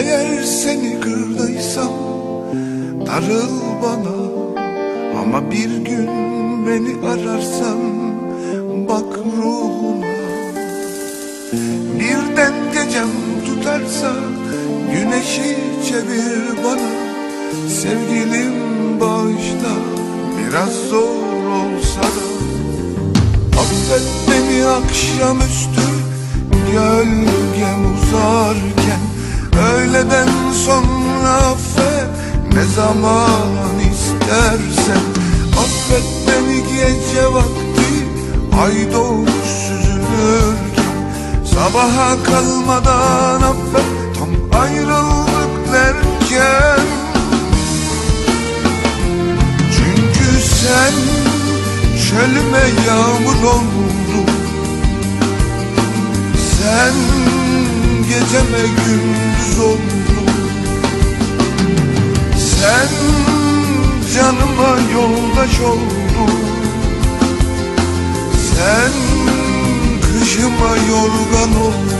Eğer seni kırdıysam darıl bana. Ama bir gün beni ararsan bak ruhuma. Birden gecem tutarsa güneşi çevir bana. Sevgilim bağışla biraz zor olsa da. Affet beni akşamüstü gölgem ne zaman istersen. Affet beni gece vakti ay doğmuş süzülürken. Sabaha kalmadan affet tam ayrıldık derken. Çünkü sen çölüme yağmur oldun. Sen geceme gündüz oldun canıma yoldaş oldun Sen kışıma yorgan oldun